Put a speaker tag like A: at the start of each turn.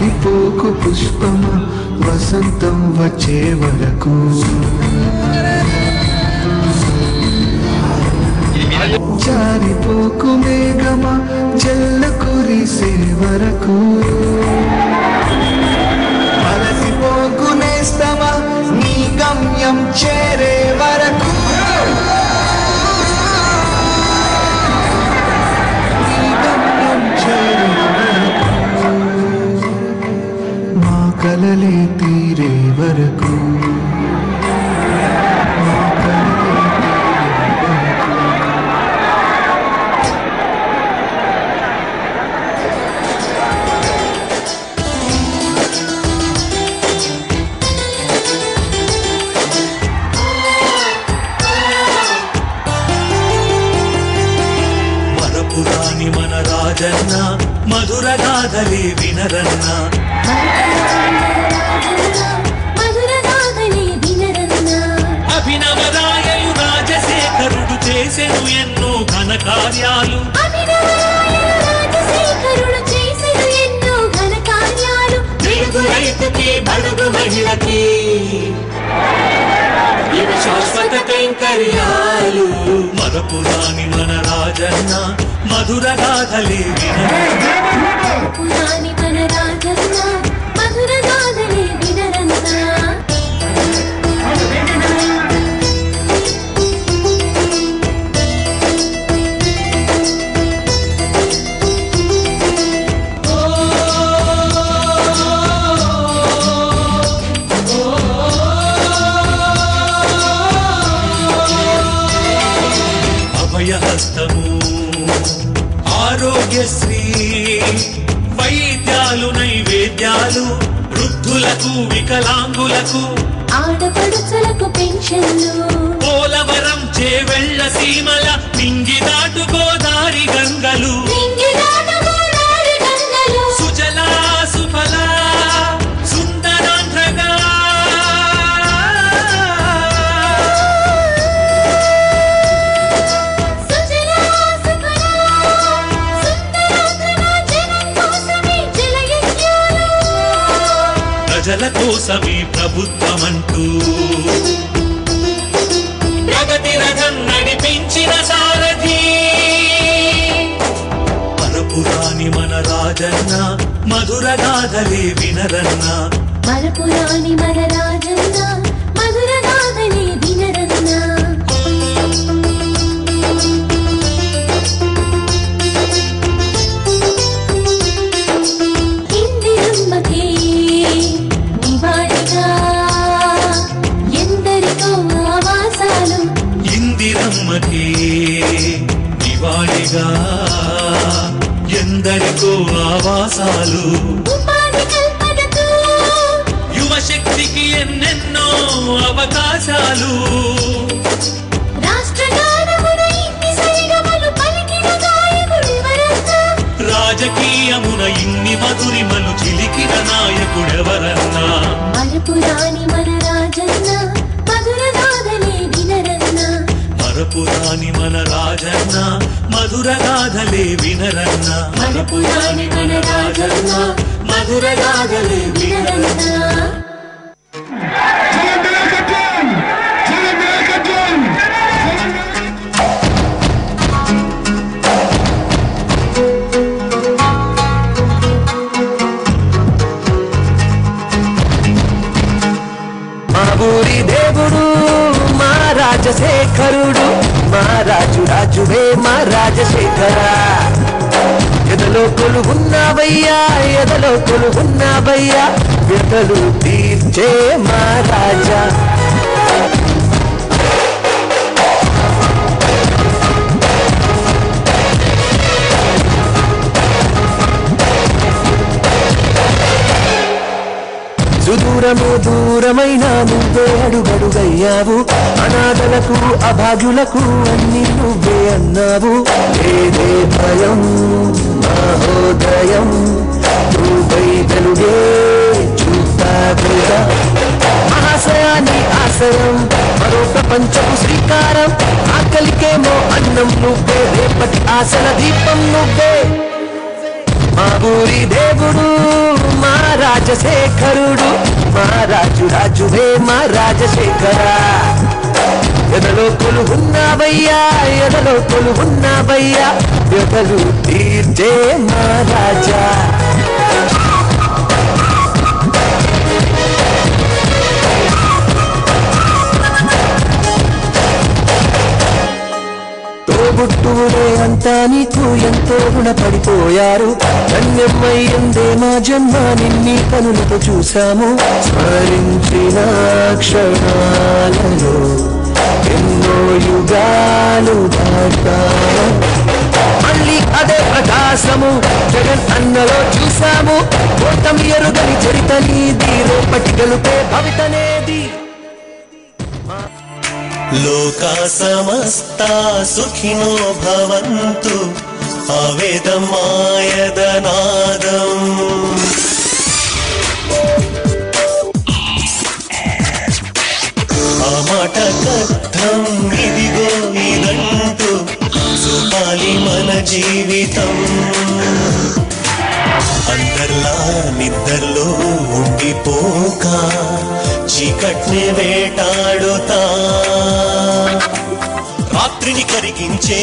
A: వాడిపోకు పుష్పమ వసంతం వచ్చే వరకు. జారిపోకు మేఘమా జల్ల కురిసే వరకు. కలలే తీరే వరకు.
B: రాజన్న మధుర గాథలే వినరన్నా. చేసెను ఎన్నో ఘన కార్యాలు బడుగు మహిళకి ఇవి శాశ్వత కైంకర్యాలు. మరపురాని మన రాజన్న మధుర గాథలే
C: మన రాజన్న మధురగాథలే
B: నైవేద్యాలు వృద్ధులకు వికలాంగులకు.
C: ఆడపడుచులకు పెన్షన్లు.
B: పోలవరం చేవెళ్ళ సీమల నింగి దాటు గోదారి గంగలు. ప్రజల కోసమే ప్రభుత్వమంటూ. ప్రగతి రథం నడిపించిన సారథి. పరపురాని మన రాజన్న మధుర గాథలే వినరన్న.
C: మరపురాని మన రాజ ఎందరికో ఆవాసాలు.
B: యువశక్తికి ఎన్నెన్నో అవకాశాలు. రాజకీయమున ఇన్ని మధురిమలు చిలికిన నాయకుడెవరన్నా?
C: మరపురాని మన
B: మరపురాని మన రాజన్న మధుర గాథలే వినరన్న.
C: మరపురాని మన రాజన్న
B: మధుర గాథలే వినరన్న.
D: ఊరి దేవుడు రాజశేఖరుడు. మా రాజు రాజువే మా రాజశేఖర. ఎదలో కొలుగున్నావయ్యా ఎదలో కొలుగున్నావయ్యా ఎదలు తీర్చే మా రాజా. సుదూరము దూరమైన నువ్వే అడుగడుగయ్యావు. అనాథలకు అభాగ్యులకు అన్ని నువ్వే అన్నావు. ఏదే భయం మహోదయం నువ్వై వెలుగే చూస్తావుగా మహాశయాన్ని ఆశయం మరో ప్రపంచపు శ్రీకారం. ఆకలికేమో అన్నం నువ్వే రేపటి ఆశల దీపం నువ్వే. మా ఊరి దేవుడు మా రాజశేఖరుడు. మా రాజు రాజువే మా రాజశేఖరా. ఎదలో కొలుగున్నావయ్యా ఎదలో కొలుగున్నావయ్యా ఎదలు తీర్చే మా రాజా అంతా నీకు ఎంతో రుణపడిపోయారు ధన్యమయ్యిందే మా జన్మ నిన్ని కనులతో చూశాము. స్మరించిన క్షణాలలో ఎన్నో యుగాలు మళ్ళీ అదే ప్రకాశము జగన్ అన్నలో చూశాము. ఓటమి ఎరుగని చరిత దీరో పట్టికలుపే భవితనేది.
E: లోకా సమస్తా సుఖినో భవంతు. ఆవేదమాయదనాదం ఆ మాట కథం ఇదిగో ఇదంటూ సుపాలి మన జీవితం. అందర్లా నిద్రలో ఉండిపోక చీకట్ని వేటాడుతా. రాత్రిని కరిగించే